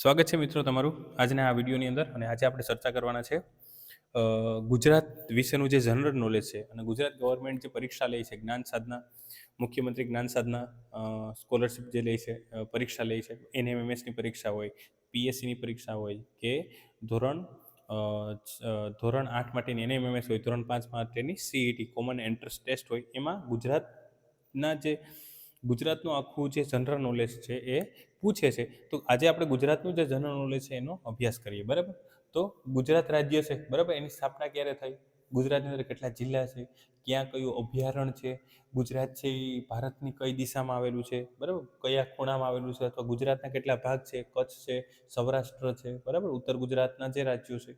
સ્વાગત છે મિત્રો તમારું આજના આ વિડીયોની અંદર અને આજે આપણે ચર્ચા કરવાના છે ગુજરાત વિશેનું જે જનરલ નોલેજ છે અને ગુજરાત ગવર્મેન્ટ જે પરીક્ષા લે છે, જ્ઞાન સાધના, મુખ્યમંત્રી જ્ઞાન સાધના સ્કોલરશિપ જે લે છે પરીક્ષા લે છે એનએમએમએસની પરીક્ષા હોય પીએસસીની પરીક્ષા હોય કે ધોરણ ધોરણ આઠ માટેની એનએમએમએસ હોય, ધોરણ પાંચ માટેની સીઈટી કોમન એન્ટ્રન્સ ટેસ્ટ હોય, એમાં ગુજરાતના જે ગુજરાતનું આખું જે જનરલ નોલેજ છે એ પૂછે છે. તો આજે આપણે ગુજરાતનું જે જનરલ નોલેજ છે એનો અભ્યાસ કરીએ, બરાબર? તો ગુજરાત રાજ્ય છે, બરાબર? એની સ્થાપના ક્યારે થઈ? ગુજરાતની અંદર કેટલા જિલ્લા છે? ક્યાં કયું અભયારણ્ય છે? ગુજરાત છે એ ભારતની કઈ દિશામાં આવેલું છે? બરાબર? કયા ખૂણામાં આવેલું છે? અથવા ગુજરાતના કેટલા ભાગ છે? કચ્છ છે, સૌરાષ્ટ્ર છે, બરાબર? ઉત્તર ગુજરાતના જે રાજ્યો છે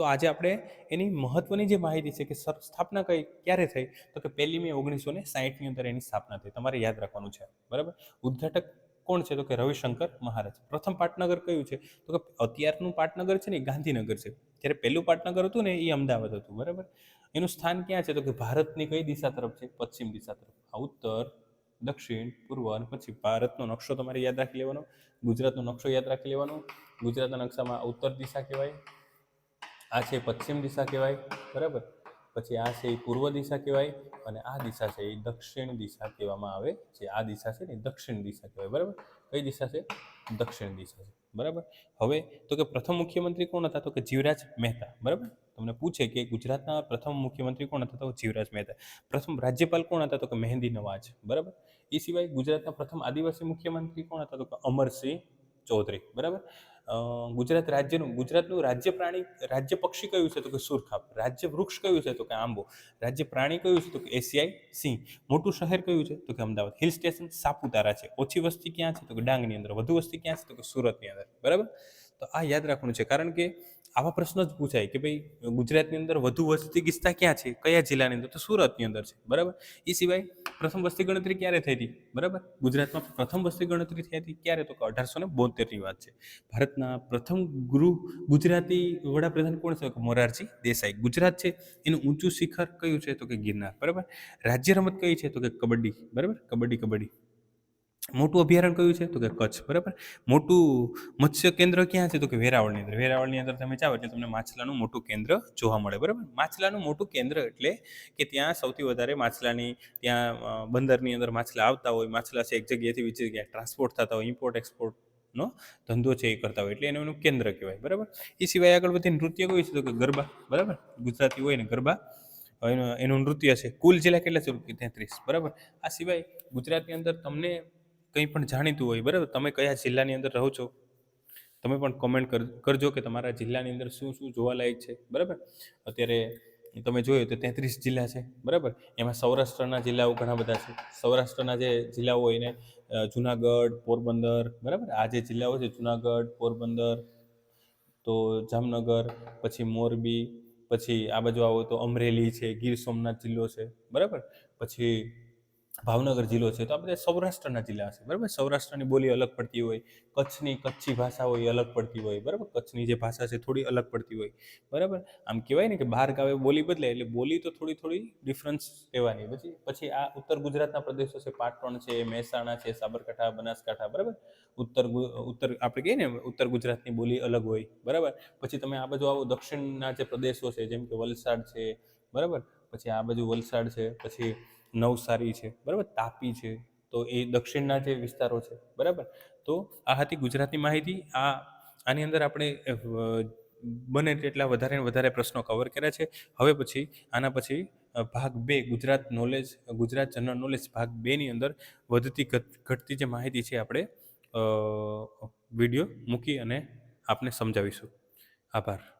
તો આજે આપણે એની મહત્વની જે માહિતી છે કે સ્થાપના કઈ, ક્યારે થઈ? તો કે પહેલી મે ઓગણીસો ને સાહીઠની અંદર એની સ્થાપના થઈ. તમારે યાદ રાખવાનું છે. બરાબર? ઉદ્ઘાટક કોણ છે? તો કે રવિશંકર મહારાજ. પ્રથમ પાટનગર કયું છે? તો કે અત્યારનું પાટનગર છે ને, એ ગાંધીનગર છે. જ્યારે પહેલું પાટનગર હતું ને, એ અમદાવાદ હતું. બરાબર? એનું સ્થાન ક્યાં છે? તો કે ભારતની કઈ દિશા તરફ છે? પશ્ચિમ દિશા તરફ. આ ઉત્તર, દક્ષિણ, પૂર્વ અને પછી ભારતનો નકશો તમારે યાદ રાખી લેવાનો. ગુજરાતનો નકશો યાદ રાખી લેવાનો. ગુજરાતના નકશામાં ઉત્તર દિશા કહેવાય. આ છે પશ્ચિમ દિશા કહેવાય, બરાબર? પછી આ છે એ પૂર્વ દિશા કહેવાય અને આ દિશા છે એ દક્ષિણ દિશા કહેવામાં આવે છે. આ દિશા છે ને દક્ષિણ દિશા કહેવાય, બરાબર? કઈ દિશા છે? દક્ષિણ દિશા છે, બરાબર? હવે તો કે પ્રથમ મુખ્યમંત્રી કોણ હતા? તો કે જીવરાજ મહેતા, બરાબર? તમને પૂછે કે ગુજરાતના પ્રથમ મુખ્યમંત્રી કોણ હતા? તો જીવરાજ મહેતા. પ્રથમ રાજ્યપાલ કોણ હતા? તો કે મહેંદી નવાજ, બરાબર? એ સિવાય ગુજરાતના પ્રથમ આદિવાસી મુખ્યમંત્રી કોણ હતા? તો કે અમરસિંહ ચૌધરી, બરાબર? ગુજરાત રાજ્યનું, ગુજરાતનું રાજ્ય પ્રાણી, રાજ્ય પક્ષી કયું છે તો કે સુરખાપ રાજ્ય વૃક્ષ કયું છે તો કે આંબો, રાજ્ય પ્રાણી કયું છે તો કે એશિયાઈ સિંહ, મોટું શહેર કયું છે તો કે અમદાવાદ, હિલ સ્ટેશન સાપુતારા છે, ઓછી વસ્તી ક્યાં છે તો કે ડાંગની અંદર, વધુ વસ્તી ક્યાં છે તો કે સુરતની અંદર, બરાબર? તો આ યાદ રાખવાનું છે કારણ કે આવા પ્રશ્ન જ પૂછાય કે ભાઈ, ગુજરાતની અંદર વધુ વસ્તી ગીચતા ક્યાં છે? કયા જિલ્લાની અંદર? તો સુરતની અંદર છે. બરાબર? એ સિવાય પ્રથમ વસ્તી ગણતરી ક્યારે થઈ હતી? બરાબર? ગુજરાતમાં પ્રથમ વસ્તી ગણતરી થઈ હતી ક્યારે? તો કે અઢારસો ને બોતેરની વાત છે. ભારતના પ્રથમ ગૃહ ગુજરાતી વડાપ્રધાન કોણ છે? મોરારજી દેસાઈ. ગુજરાત છે. એનું ઊંચું શિખર કયું છે? તો કે ગિરનાર. બરાબર? રાજ્ય રમત કઈ છે? તો કે કબડ્ડી. બરાબર? કબડ્ડી કબડ્ડી. મોટું અભયારણ્ય કયું છે? તો કે કચ્છ, બરાબર? મોટું મત્સ્ય કેન્દ્ર ક્યાં છે? તો કે વેરાવળની અંદર. વેરાવળની અંદર તમે જાઓ એટલે તમને માછલાનું મોટું કેન્દ્ર જોવા મળે, બરાબર? માછલાનું મોટું કેન્દ્ર એટલે કે ત્યાં સૌથી વધારે માછલાની, ત્યાં બંદરની અંદર માછલા આવતા હોય. માછલા છે એક જગ્યાએથી બીજી જગ્યાએ ટ્રાન્સપોર્ટ થતા હોય. ઇમ્પોર્ટ એક્સપોર્ટ નો ધંધો છે એ કરતા હોય. એટલે એનું એનું કેન્દ્ર કહેવાય, બરાબર? એ સિવાય આગળ બધી નૃત્ય કયું છે? તો કે ગરબા, બરાબર? ગુજરાતી હોય ને ગરબા. એનું એનું નૃત્ય છે. કુલ જિલ્લા કેટલા છે? તેત્રીસ, બરાબર? આ સિવાય ગુજરાતની અંદર તમને કંઈ પણ જાણીતું હોય, બરાબર? તમે કયા જિલ્લાની અંદર રહો છો? તમે પણ કોમેન્ટ કર, કરજો કે તમારા જિલ્લાની અંદર શું શું જોવાલાયક છે, બરાબર? અત્યારે તમે જોયું તો તેત્રીસ જિલ્લા છે, બરાબર? એમાં સૌરાષ્ટ્રના જિલ્લાઓ ઘણા બધા છે. સૌરાષ્ટ્રના જે જિલ્લાઓ હોય એને જુનાગઢ, પોરબંદર, બરાબર? આ જે જિલ્લાઓ છે, જુનાગઢ, પોરબંદર, તો જામનગર, પછી મોરબી, પછી આ બાજુ આવો તો અમરેલી છે, ગીર સોમનાથ જિલ્લો છે, બરાબર? પછી ભાવનગર જિલ્લો છે, તો આ બધા સૌરાષ્ટ્રના જિલ્લા છે, બરાબર? સૌરાષ્ટ્રની બોલી અલગ પડતી હોય, કચ્છની કચ્છી ભાષા હોય એ અલગ પડતી હોય, બરાબર? કચ્છની જે ભાષા છે થોડી અલગ પડતી હોય, બરાબર? આમ કહેવાય ને કે બહાર ગાવે બોલી બદલે, એટલે બોલી તો થોડી થોડી ડિફરન્સ રહેવાની. પછી પછી આ ઉત્તર ગુજરાતના પ્રદેશો છે, પાટણ છે, મહેસાણા છે, સાબરકાંઠા, બનાસકાંઠા, બરાબર? ઉત્તર ઉત્તર, આપણે કહીએ ને, ઉત્તર ગુજરાતની બોલી અલગ હોય, બરાબર? પછી તમે આ બાજુ આવો, દક્ષિણના જે પ્રદેશો છે, જેમ કે વલસાડ છે, બરાબર? પછી આ બાજુ વલસાડ છે, પછી નવસારી છે, બરાબર? તાપી છે, તો એ દક્ષિણના જે વિસ્તારો છે, બરાબર? તો આ હતી ગુજરાતની માહિતી. આ, આની અંદર આપણે બને તેટલા વધારે ને વધારે પ્રશ્નો કવર કર્યા છે. હવે પછી, આના પછી ભાગ બે, Gujarat knowledge Gujarat general knowledge ભાગ બેની અંદર વધતી ઘટતી જે માહિતી છે આપણે વીડિયો મૂકી અને આપને સમજાવીશું. આભાર.